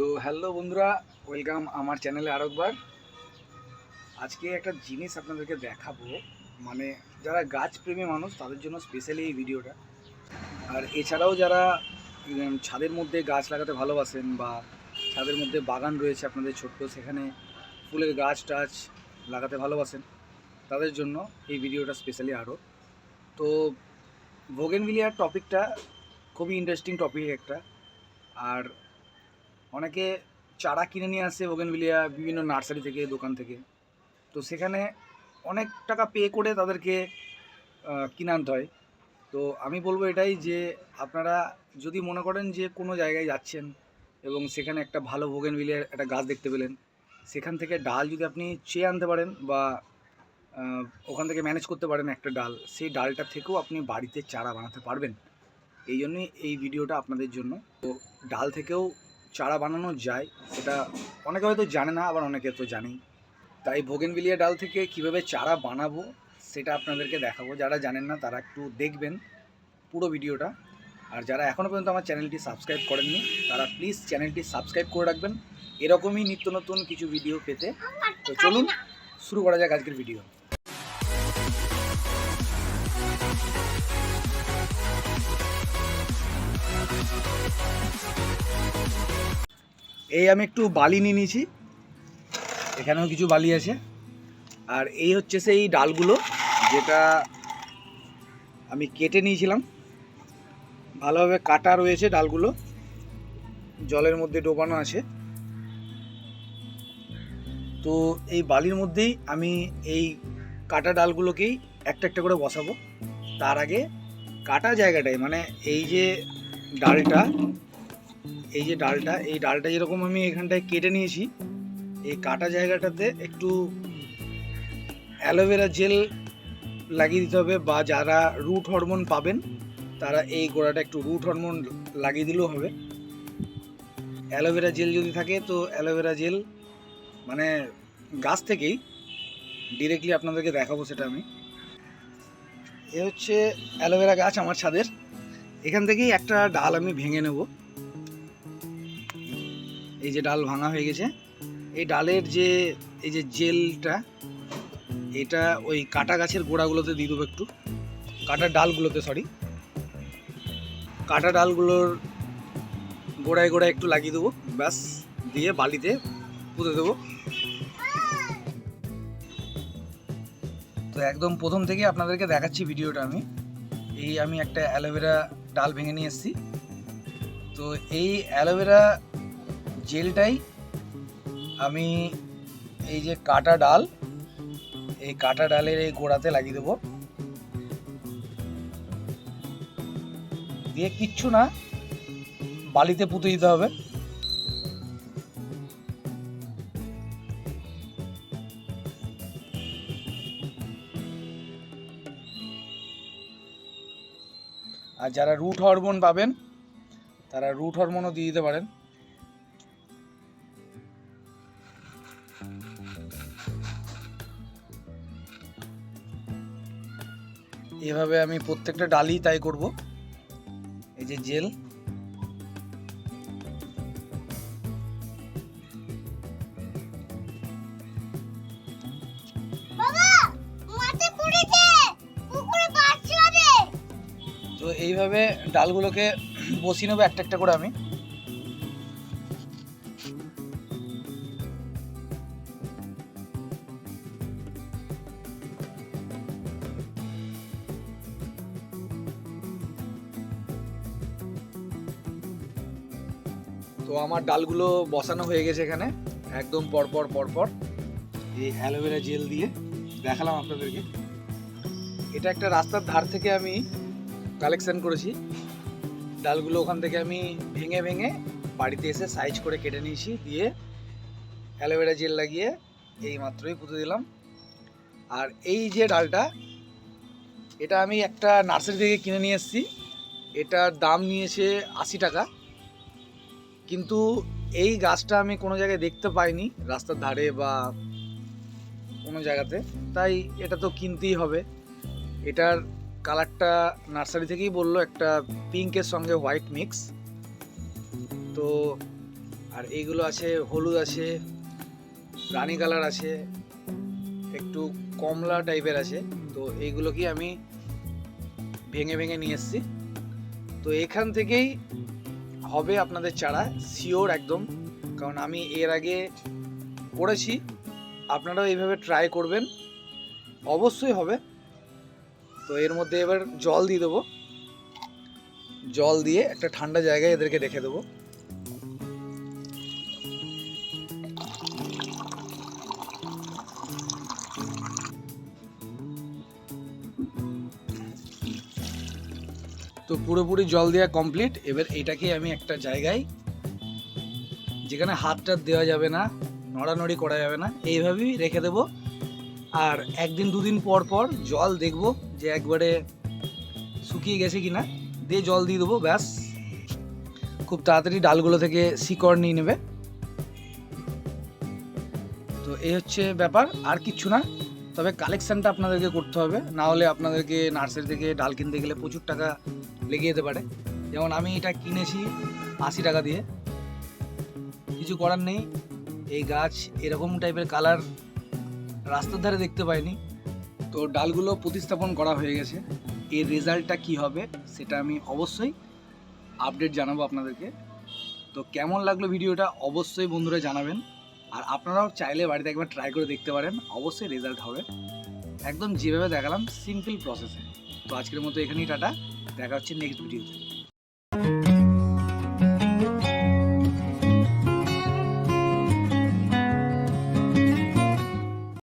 তো হ্যালো বন্ধুরা, ওয়েলকাম আমার চ্যানেলে আরেকবার। আজকে একটা জিনিস আপনাদেরকে দেখাবো। মানে যারা গাছ প্রেমী মানুষ, তাদের জন্য স্পেশালি এই ভিডিওটা। আর এছাড়াও যারা ছাদের মধ্যে গাছ লাগাতে ভালোবাসেন বা ছাদের মধ্যে বাগান রয়েছে আপনাদের ছোট্ট, সেখানে ফুলের গাছ টাছ লাগাতে ভালোবাসেন, তাদের জন্য এই ভিডিওটা স্পেশালি আরও তো ভোগেনভিলিয়ার টপিকটা খুবই ইন্টারেস্টিং টপিক একটা। আর অনেকে চারা কিনে নিয়ে আসে বোগেনভিলিয়া বিভিন্ন নার্সারি থেকে, দোকান থেকে। তো সেখানে অনেক টাকা পে করে তাদেরকে কিনে আনতে হয়। তো আমি বলব এটাই যে, আপনারা যদি মনে করেন যে কোনো জায়গায় যাচ্ছেন এবং সেখানে একটা ভালো বোগেনভিলিয়ার একটা গাছ দেখতে পেলেন, সেখান থেকে ডাল যদি আপনি চেয়ে আনতে পারেন বা ওখান থেকে ম্যানেজ করতে পারেন একটা ডাল, সেই ডালটা থেকেও আপনি বাড়িতে চারা বানাতে পারবেন। এই জন্যই এই ভিডিওটা আপনাদের জন্য। তো ডাল থেকেও চারা বানানো যায় সেটা অনেকে হয়তো জানে না, আবার অনেকে তো জানেই। তাই ভোগেনভিলিয়া ডাল থেকে কীভাবে চারা বানাবো, সেটা আপনাদেরকে দেখাবো। যারা জানেন না, তারা একটু দেখবেন পুরো ভিডিওটা। আর যারা এখনও পর্যন্ত আমার চ্যানেলটি সাবস্ক্রাইব করেননি, তারা প্লিজ চ্যানেলটি সাবস্ক্রাইব করে রাখবেন। এরকমই নিত্য নতুন কিছু ভিডিও পেতে। তো চলুন, শুরু করা যাক আজকের ভিডিও। এই আমি একটু বালি নিয়ে নিয়েছি। এখানেও কিছু বালি আছে। আর এই হচ্ছে সেই ডালগুলো, যেটা আমি কেটে নিয়েছিলাম। ভালোভাবে কাটা রয়েছে ডালগুলো। জলের মধ্যে ডোবানো আছে। তো এই বালির মধ্যেই আমি এই কাটা ডালগুলোকেই একটা একটা করে বসাবো। তার আগে কাটা জায়গাটায় মানে এই যে ডালটা এই যে ডালটা, এই ডালটা যেরকম আমি এখানটায় কেটে নিয়েছি, এই কাটা জায়গাটাতে একটু অ্যালোভেরা জেল লাগিয়ে দিতে হবে বা যারা রুট হরমোন পাবেন, তারা এই গোড়াটা একটু রুট হরমোন লাগিয়ে দিলেও হবে। অ্যালোভেরা জেল যদি থাকে, তো অ্যালোভেরা জেল মানে গাছ থেকেই ডিরেক্টলি আপনাদেরকে দেখাবো সেটা আমি। এ হচ্ছে অ্যালোভেরা গাছ আমার ছাদের। এখান থেকেই একটা ডাল আমি ভেঙে নেব। এই যে ডাল ভাঙা হয়ে গেছে। এই ডালের যে, এই যে জেলটা, এটা ওই কাটা গাছের গোড়াগুলোতে দিয়ে দেবো একটু। কাটা ডালগুলোতে সরি কাটা ডালগুলোর গোড়ায় গোড়ায় একটু লাগিয়ে দেবো। ব্যাস, দিয়ে বালিতে পুঁতে দেবো। তো একদম প্রথম থেকে আপনাদেরকে দেখাচ্ছি ভিডিওটা আমি। এই আমি একটা অ্যালোভেরা ডাল ভেঙে নিয়ে এসেছি। তো এই অ্যালোভেরা জেলটাই আমি এই যে কাটা ডাল, এই কাটা ডালের এই গোড়াতে লাগিয়ে দেবো। দিয়ে কিচ্ছু না, বালিতে পুঁতে দিতে হবে। আর যারা রুট হরমোন পাবেন, তারা রুট হরমোনও দিয়ে দিতে পারেন। এভাবে আমি প্রত্যেকটা ডালই তাই করব। এই যে জেল। তো এইভাবে ডালগুলোকে বসিয়ে নেব একটা একটা করে আমি। তো আমার ডালগুলো বসানো হয়ে গেছে এখানে। একদম পরপর পরপর। এই অ্যালোভেরা জেল দিয়ে দেখালাম আপনাদেরকে। এটা একটা রাস্তার ধার থেকে আমি কালেকশন করেছি। ডালগুলো ওখান থেকে আমি ভেঙে ভেঙে বাড়িতে এসে সাইজ করে কেটে নিয়েছি দিয়ে অ্যালোভেরা জেল লাগিয়ে এই মাত্রই পুঁতে দিলাম। আর এই যে ডালটা, এটা আমি একটা নার্সারি থেকে কিনে নিয়ে এসেছি। এটার দাম নিয়েছে আশি টাকা। কিন্তু এই গাছটা আমি কোনো জায়গায় দেখতে পাইনি, রাস্তার ধারে বা কোনো জায়গাতে। তাই এটা তো কিনতেই হবে। এটার কালারটা নার্সারি থেকেই বলল, একটা পিঙ্কের সঙ্গে হোয়াইট মিক্স। তো আর এইগুলো আছে, হলুদ আছে রানি কালার আছে, একটু কমলা টাইপের আছে। তো এইগুলোকে আমি ভেঙে ভেঙে নিয়ে এসেছি। তো এখান থেকেই হবে আপনাদের চারা শিওর একদম। কারণ আমি এর আগে করেছি, আপনারাও এইভাবে ট্রাই করবেন। অবশ্যই হবে। তো এর মধ্যে এবার জল দিয়ে দেবো। জল দিয়ে একটা ঠান্ডা জায়গায় এদেরকে রেখে দেবো। তো পুরোপুরি জল দেওয়া কমপ্লিট এবার এটাকে আমি একটা জায়গায়, যেখানে হাতটা দেওয়া যাবে না, নড়ানড়ি করা যাবে না, এইভাবেই রেখে দেবো। আর একদিন দুদিন পর পর জল দেখব যে একবারে শুকিয়ে গেছে কিনা। দিয়ে জল দিয়ে দেবো, ব্যাস। খুব তাড়াতাড়ি ডালগুলো থেকে শিকড় নিয়ে নেবে। তো এই হচ্ছে ব্যাপার, আর কিচ্ছু না। তবে কালেকশানটা আপনাদেরকে করতে হবে। না হলে আপনাদেরকে নার্সারি থেকে ডাল কিনতে গেলে প্রচুর টাকা লেগে যেতে পারে। যেমন আমি এটা কিনেছি আশি টাকা দিয়ে। কিছু করার নেই। এই গাছ এরকম টাইপের কালার রাস্তার ধারে দেখতে পাইনি। তো ডালগুলো প্রতিস্থাপন করা হয়ে গেছে। এর রেজাল্টটা কি হবে সেটা আমি অবশ্যই আপডেট জানাব আপনাদেরকে। তো কেমন লাগল ভিডিওটা অবশ্যই বন্ধুরা জানাবেন। আর আপনারাও চাইলে বাড়িতে একবার ট্রাই করে দেখতে পারেন। অবশ্যই রেজাল্ট হবে। একদম যেভাবে দেখালাম সিম্পল প্রসেসে তো আজকের মতো এখানেই টাটা। দেখা হচ্ছে নেক্সট ভিডিওতে